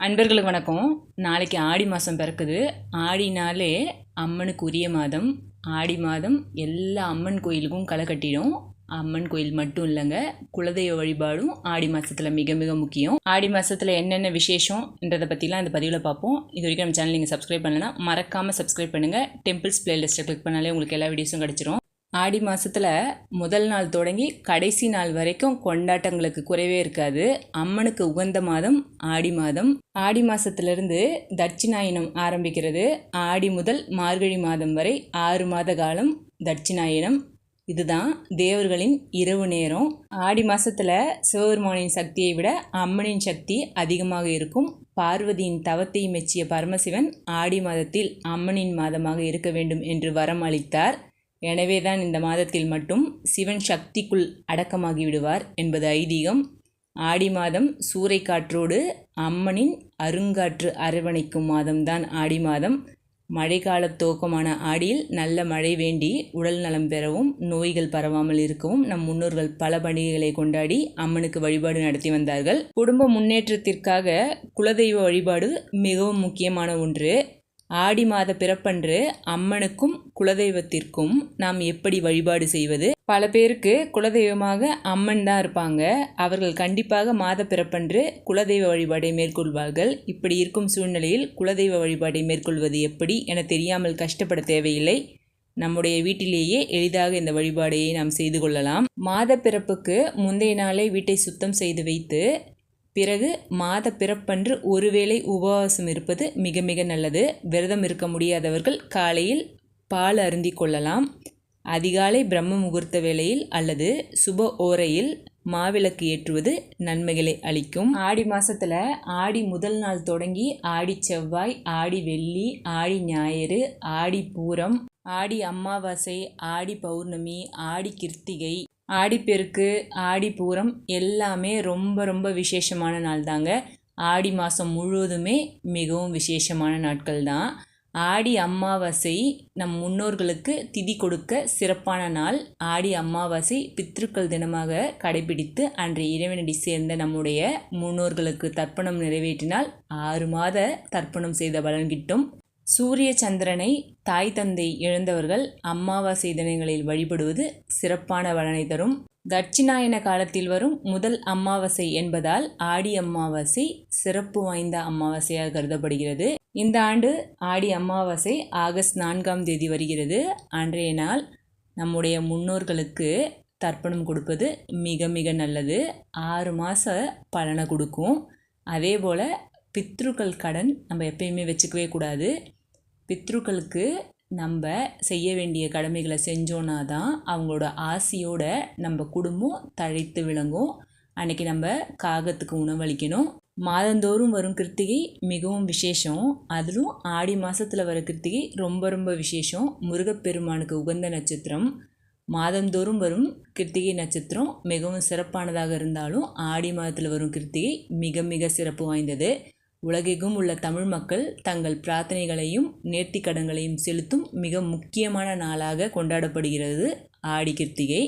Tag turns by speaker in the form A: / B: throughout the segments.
A: அன்பர்களுக்கு வணக்கம். நாளைக்கு ஆடி மாதம் பிறக்குது. ஆடினாலே அம்மனுக்கு உரிய மாதம். ஆடி மாதம் எல்லா அம்மன் கோயிலுக்கும் களை கட்டிடும். அம்மன் கோயில் மட்டும் இல்லைங்க குலதெய்வ வழிபாடும் ஆடி மாதத்தில் மிக மிக முக்கியம். ஆடி மாதத்தில் என்னென்ன விசேஷம்ன்றதை பற்றிலாம் இந்த பதிவில் பார்ப்போம். இது வரைக்கும் நம்ம சேனல் நீங்கள் சப்ஸ்கிரைப் பண்ணலைன்னா மறக்காமல் சப்ஸ்கிரைப் பண்ணுங்கள் டெம்பிள்ஸ் பிளேலிஸ்ட்டை கிளிக் பண்ணாலே உங்களுக்கு எல்லா வீடியோஸும் கிடச்சிரும். ஆடி மாதத்தில் முதல் நாள் தொடங்கி கடைசி நாள் வரைக்கும் கொண்டாட்டங்களுக்கு குறைவே இருக்காது. அம்மனுக்கு உகந்த மாதம் ஆடி மாதம். ஆடி மாதத்துலேருந்து தட்சிணாயனம் ஆரம்பிக்கிறது. ஆடி முதல் மார்கழி மாதம் வரை ஆறு மாத காலம் தட்சிணாயனம். இதுதான் தேவர்களின் இரவு நேரம். ஆடி மாதத்தில் சிவபெருமானின் சக்தியை விட அம்மனின் சக்தி அதிகமாக இருக்கும். பார்வதியின் தவத்தை மெச்சிய பரமசிவன் ஆடி மாதத்தில் அம்மனின் மாதமாக இருக்க வேண்டும் என்று வரம் அளித்தார். எனவே தான் இந்த மாதத்தில் மட்டும் சிவன் சக்திக்குள் அடக்கமாகி விடுவார் என்பது ஐதீகம். ஆடி மாதம் சூறைக்காற்றோடு அம்மனின் அருங்காற்று அரவணைக்கும் மாதம்தான் ஆடி மாதம். மழைக்கால துவக்கமான ஆடியில் நல்ல மழை வேண்டி உடல் நலம் பெறவும் நோய்கள் பரவாமல் இருக்கவும் நம் முன்னோர்கள் பல பண்டிகைகளை கொண்டாடி அம்மனுக்கு வழிபாடு நடத்தி வந்தார்கள். குடும்ப முன்னேற்றத்திற்காக குலதெய்வ வழிபாடு மிகவும் முக்கியமான ஒன்று. ஆடி மாத பிறப்பன்று அம்மனுக்கும் குலதெய்வத்திற்கும் நாம் எப்படி வழிபாடு செய்வது? பல பேருக்கு குலதெய்வமாக அம்மன் தான் இருப்பாங்க. அவர்கள் கண்டிப்பாக மாத பிறப்பன்று குலதெய்வ வழிபாடை மேற்கொள்வார்கள். இப்படி இருக்கும் சூழ்நிலையில் குலதெய்வ வழிபாடை மேற்கொள்வது எப்படி என தெரியாமல் கஷ்டப்பட தேவையில்லை. நம்முடைய வீட்டிலேயே எளிதாக இந்த வழிபாடையை நாம் செய்து கொள்ளலாம். மாத பிறப்புக்கு முந்தைய நாளே வீட்டை சுத்தம் செய்து வைத்து பிறகு மாத பிறப்பன்று ஒருவேளை உபவாசம் இருப்பது மிக மிக நல்லது. விரதம் இருக்க முடியாதவர்கள் காலையில் பால் அருந்தி கொள்ளலாம். அதிகாலை பிரம்ம முகூர்த்த வேளையில் அல்லது சுப ஓரையில் மாவிளக்கு ஏற்றுவது நன்மைகளை அளிக்கும். ஆடி மாதத்தில் ஆடி முதல் நாள் தொடங்கி ஆடி செவ்வாய் ஆடி வெள்ளி ஆடி ஞாயிறு ஆடி பூரம் ஆடி அமாவாசை ஆடி பௌர்ணமி ஆடி கிருத்திகை ஆடிப்பெருக்கு ஆடிப்பூரம் எல்லாமே ரொம்ப ரொம்ப விசேஷமான நாள் தாங்க ஆடி மாதம் முழுவதுமே மிகவும் விசேஷமான நாட்கள் தான் ஆடி அமாவாசை நம் முன்னோர்களுக்கு திதி கொடுக்க சிறப்பான நாள். ஆடி அமாவாசை பித்ருக்கள் தினமாக கடைபிடித்து அன்றைய இறைவனடி சேர்ந்த நம்முடைய முன்னோர்களுக்கு தர்ப்பணம் நிறைவேற்றினால் ஆறு மாத தர்ப்பணம் செய்த பலன் கிட்டும். சூரிய சந்திரனை தாய் தந்தை இழந்தவர்கள் அமாவாசை தினங்களில் வழிபடுவது சிறப்பான பலனை தரும். தட்சிணாயன காலத்தில் வரும் முதல் அமாவாசை என்பதால் ஆடி அமாவாசை சிறப்பு வாய்ந்த அமாவாசையாக கருதப்படுகிறது. இந்த ஆண்டு ஆடி அமாவாசை ஆகஸ்ட் நான்காம் தேதி வருகிறது. அன்றைய நாள் நம்முடைய முன்னோர்களுக்கு தர்ப்பணம் கொடுப்பது மிக மிக நல்லது. ஆறு மாத பலனை கொடுக்கும். அதே போல் பித்ருக்கள் கடன் நம்ம எப்பயுமே வச்சுக்கவே கூடாது. பித்ருக்களுக்கு நம்ம செய்ய வேண்டிய கடமைகளை செஞ்சோன்னா தான் அவங்களோட ஆசையோட நம்ம குடும்பம் தழைத்து விளங்கும். அன்றைக்கி நம்ம காகத்துக்கு உணவளிக்கணும் மாதந்தோறும் வரும் கிருத்திகை மிகவும் விசேஷம். அதிலும் ஆடி மாதத்தில் வர கிருத்திகை ரொம்ப ரொம்ப விசேஷம். முருகப்பெருமானுக்கு உகந்த நட்சத்திரம். மாதந்தோறும் வரும் கிருத்திகை நட்சத்திரம் மிகவும் சிறப்பானதாக இருந்தாலும் ஆடி மாதத்தில் வரும் கிருத்திகை மிக மிக சிறப்பு வாய்ந்தது. உலகெங்கும் உள்ள தமிழ் மக்கள் தங்கள் பிரார்த்தனைகளையும் நேர்த்திக்கடன்களையும் செலுத்தும் மிக முக்கியமான நாளாக கொண்டாடப்படுகிறது ஆடி கிருத்திகை.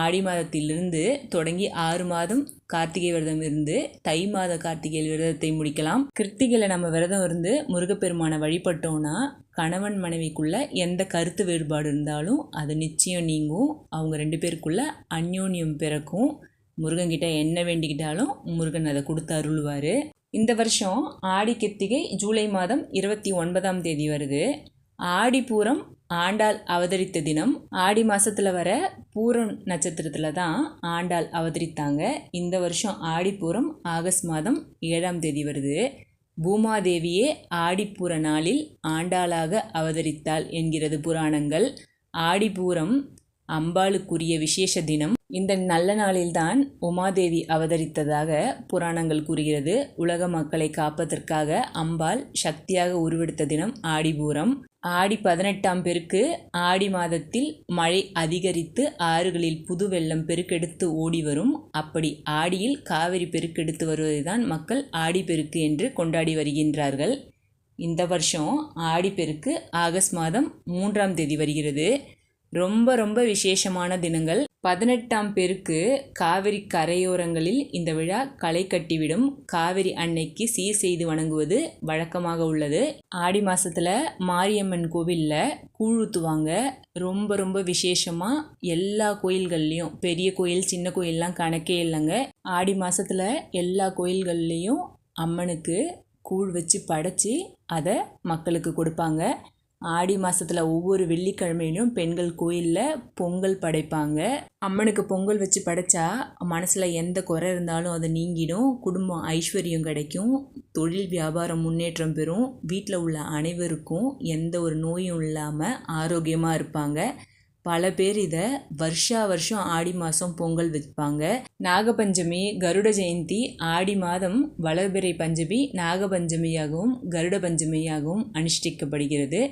A: ஆடி மாதத்திலிருந்து தொடங்கி ஆறு மாதம் கார்த்திகை விரதம் இருந்து தை மாத கார்த்திகை விரதத்தை முடிக்கலாம். கிருத்திகையில் நம்ம விரதம் இருந்து முருகப்பெருமானை வழிபட்டோன்னா கணவன் மனைவிக்குள்ள எந்த கருத்து வேறுபாடு இருந்தாலும் அது நிச்சயம் நீங்கும். அவங்க ரெண்டு பேருக்குள்ள அந்யோன்யம் பிறக்கும். முருகன்கிட்ட என்ன வேண்டிக்கிட்டாலும் முருகன் அதை கொடுத்து அருள்வார். இந்த வருஷம் ஆடி கிருத்திகை ஜூலை மாதம் இருபத்தி ஒன்பதாம் தேதி வருது. ஆடிப்பூரம் ஆண்டாள் அவதரித்த தினம். ஆடி மாதத்தில் வர பூரம் நட்சத்திரத்தில் தான் ஆண்டாள் அவதரித்தாங்க. இந்த வருஷம் ஆடிப்பூரம் ஆகஸ்ட் மாதம் ஏழாம் தேதி வருது. பூமாதேவியே ஆடிப்பூர நாளில் ஆண்டாளாக அவதரித்தாள் என்கிறது புராணங்கள். ஆடிப்பூரம் அம்பாளுக்குரிய விசேஷ தினம். இந்த நல்ல நாளில்தான் உமாதேவி அவதரித்ததாக புராணங்கள் கூறுகிறது. உலக மக்களை காப்பதற்காக அம்பாள் சக்தியாக உருவெடுத்த தினம் ஆடிபூரம் ஆடி பதினெட்டாம் பெருக்கு ஆடி மாதத்தில் மழை அதிகரித்து ஆறுகளில் புது வெள்ளம் பெருக்கெடுத்து ஓடி வரும். அப்படி ஆடியில் காவிரி பெருக்கெடுத்து வருவதைதான் மக்கள் மக்கள் ஆடிப்பெருக்கு என்று கொண்டாடி வருகின்றார்கள். இந்த வருஷம் ஆடிப்பெருக்கு ஆகஸ்ட் மாதம் மூன்றாம் தேதி வருகிறது. ரொம்ப ரொம்ப விசேஷமான தினங்கள். பதினெட்டாம் பெருக்கு காவிரி கரையோரங்களில் இந்த விழா களை கட்டிவிடும். காவிரி அன்னைக்கு சீர் செய்து வணங்குவது வழக்கமாக உள்ளது. ஆடி மாசத்துல மாரியம்மன் கோவிலில் கூழ் ஊற்றுவாங்க ரொம்ப ரொம்ப விசேஷமாக எல்லா கோயில்கள்லேயும் பெரிய கோயில் சின்ன கோயிலெலாம் கணக்கே இல்லைங்க. ஆடி மாசத்துல எல்லா கோயில்கள்லேயும் அம்மனுக்கு கூழ் வச்சு படைச்சி அதை மக்களுக்கு கொடுப்பாங்க. ஆடி மாதத்தில் ஒவ்வொரு வெள்ளிக்கிழமையிலும் பெண்கள் கோயிலில் பொங்கல் படைப்பாங்க. அம்மனுக்கு பொங்கல் வச்சு படைச்சா மனசில் எந்த குறை இருந்தாலும் அது நீங்கிடும். குடும்பம் ஐஸ்வர்யம் கிடைக்கும். தொழில் வியாபாரம் முன்னேற்றம் பெறும். வீட்டில் உள்ள அனைவருக்கும் எந்த ஒரு நோயும் இல்லாமல் ஆரோக்கியமாக இருப்பாங்க. பல பேர் இதை வருஷா வருஷம் ஆடி மாதம் பொங்கல் வைப்பாங்க. நாகபஞ்சமி கருட ஜெயந்தி ஆடி மாதம் வளர்பிறை பஞ்சமி நாகபஞ்சமியாகவும் கருட பஞ்சமியாகவும் அனுஷ்டிக்கப்படுகிறது.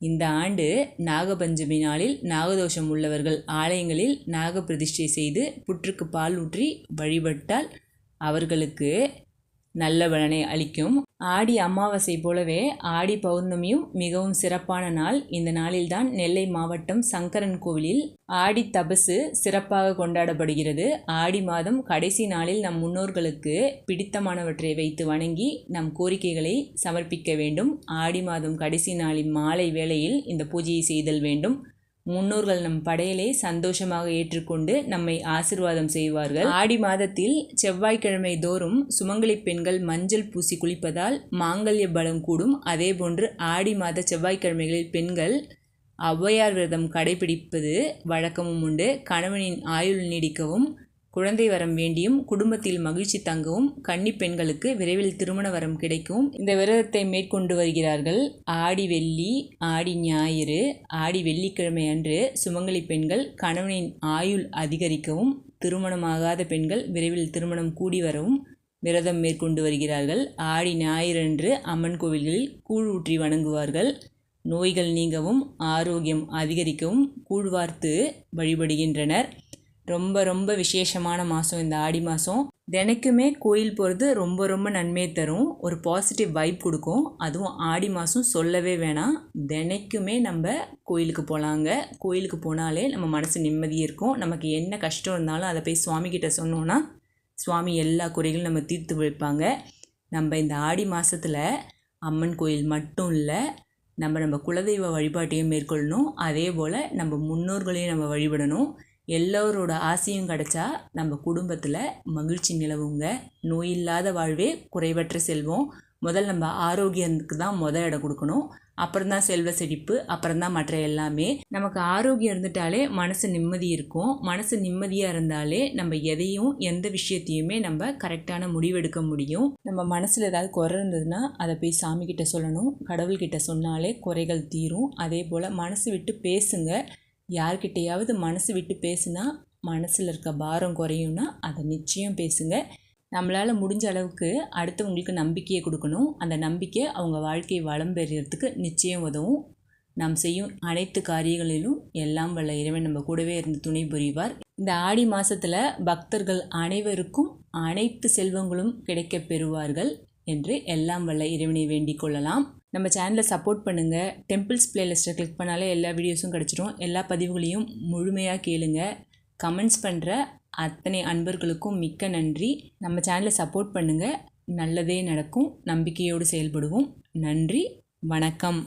A: இந்த ஆண்டு நாகபஞ்சமி நாளில் நாகதோஷம் உள்ளவர்கள் ஆலயங்களில் நாக பிரதிஷ்டை செய்து புற்றுக்கு பால் ஊற்றி வழிபட்டால் அவர்களுக்கு நல்ல பலனை அளிக்கும். ஆடி அமாவாசை போலவே ஆடி பௌர்ணமியும் மிகவும் சிறப்பான நாள். இந்த நாளில்தான் நெல்லை மாவட்டம் சங்கரன் கோவிலில் ஆடி தபசு சிறப்பாக கொண்டாடப்படுகிறது. ஆடி மாதம் கடைசி நாளில் நம் முன்னோர்களுக்கு பிடித்தமானவற்றை வைத்து வணங்கி நம் கோரிக்கைகளை சமர்ப்பிக்க வேண்டும். ஆடி மாதம் கடைசி நாளின் மாலை வேளையில் இந்த பூஜையை செய்தல் வேண்டும். முன்னோர்கள் நம் படையலை சந்தோஷமாக ஏற்றுக்கொண்டு நம்மை ஆசிர்வாதம் செய்வார்கள். ஆடி மாதத்தில் செவ்வாய்க்கிழமை தோறும் சுமங்கலி பெண்கள் மஞ்சள் பூசி குளிப்பதால் மாங்கல்ய பலம் கூடும். அதேபோன்று ஆடி மாத செவ்வாய்க்கிழமைகளில் பெண்கள் ஔவையார் விரதம் கடைபிடிப்பது வழக்கமும் உண்டு. கணவனின் ஆயுள் நீடிக்கவும் குழந்தை வரம் வேண்டியும் குடும்பத்தில் மகிழ்ச்சி தங்கவும் கன்னி பெண்களுக்கு விரைவில் திருமண வரம் கிடைக்கும் இந்த விரதத்தை மேற்கொண்டு வருகிறார்கள். ஆடி வெள்ளி ஆடி ஞாயிறு ஆடி வெள்ளிக்கிழமை அன்று சுமங்கலி பெண்கள் கணவனின் ஆயுள் அதிகரிக்கவும் திருமணமாகாத பெண்கள் விரைவில் திருமணம் கூடி வரவும் விரதம் மேற்கொண்டு வருகிறார்கள். ஆடி ஞாயிறன்று அம்மன் கோவில்களில் கூழ் ஊற்றி வணங்குவார்கள். நோய்கள் நீங்கவும் ஆரோக்கியம் அதிகரிக்கவும் கூழ்வார்த்து வழிபடுகின்றனர். ரொம்ப ரொம்ப விசேஷமான மாதம் இந்த ஆடி மாதம் தினைக்குமே கோயில் போகிறது ரொம்ப ரொம்ப நன்மை தரும். ஒரு பாசிட்டிவ் வைப் கொடுக்கும். அதுவும் ஆடி மாதம் சொல்லவே வேணாம். தினைக்குமே நம்ம கோயிலுக்கு போகலாங்க கோயிலுக்கு போனாலே நம்ம மனசு நிம்மதி இருக்கும். நமக்கு என்ன கஷ்டம் இருந்தாலும் அதை போய் சுவாமிகிட்ட சொன்னோன்னா சுவாமி எல்லா குறைகளும் நம்ம தீர்த்து வைப்பாங்க. நம்ம இந்த ஆடி மாதத்தில் அம்மன் கோயில் மட்டும் இல்லை நம்ம நம்ம குலதெய்வ வழிபாட்டையும் மேற்கொள்ளணும். அதே போல் நம்ம முன்னோர்களையும் நம்ம வழிபடணும். எல்லோரோட ஆசையும் கிடச்சா நம்ம குடும்பத்தில் மகிழ்ச்சி நிலவுங்க. நோய் இல்லாத வாழ்வே குறைவற்ற செல்வம். முதல் நம்ம ஆரோக்கியத்துக்கு தான் முதல் இடம் கொடுக்கணும். அப்புறம் தான் செல்வ செழிப்பு அப்புறம் தான் மற்ற எல்லாமே. நமக்கு ஆரோக்கியம் இருந்துட்டாலே மனசு நிம்மதி இருக்கும். மனசு நிம்மதியாக இருந்தாலே நம்ம எதையும் எந்த விஷயத்தையுமே நம்ம கரெக்டான முடிவெடுக்க முடியும். நம்ம மனசில் ஏதாவது குறை இருந்ததுன்னா அதை போய் சாமிக்கிட்ட சொல்லணும். கடவுள்கிட்ட சொன்னாலே குறைகள் தீரும். அதே போல் மனசு விட்டு பேசுங்க. யார்கிட்டையாவது மனசு விட்டு பேசுனா மனசில் இருக்க பாரம் குறையும்னா அதை நிச்சயம் பேசுங்க. நம்மளால் முடிஞ்ச அளவுக்கு அடுத்தவங்களுக்கு நம்பிக்கையை கொடுக்கணும். அந்த நம்பிக்கை அவங்க வாழ்க்கையை வளம் பெறுறதுக்கு நிச்சயம் உதவும். நாம் செய்யும் அனைத்து காரியங்களிலும் எல்லாம் வல்ல இறைவன் நம்ம கூடவே இருந்து துணை புரிவார். இந்த ஆடி மாதத்தில் பக்தர்கள் அனைவருக்கும் அனைத்து செல்வங்களும் கிடைக்க பெறுவார்கள் என்று எல்லாம் வல்ல இறைவனை வேண்டிக் கொள்ளலாம். நம்ம சேனலை சப்போர்ட் பண்ணுங்கள் டெம்பிள்ஸ் பிளேலிஸ்ட்டை கிளிக் பண்ணாலே எல்லா வீடியோஸும் கிடச்சிரும். எல்லா பதிவுகளையும் முழுமையாக கேளுங்க. கமெண்ட்ஸ் பண்ணுற அத்தனை அன்பர்களுக்கும் மிக்க நன்றி. நம்ம சேனலை சப்போர்ட் பண்ணுங்கள் நல்லதே நடக்கும். நம்பிக்கையோடு செயல்படுவோம். நன்றி. வணக்கம்.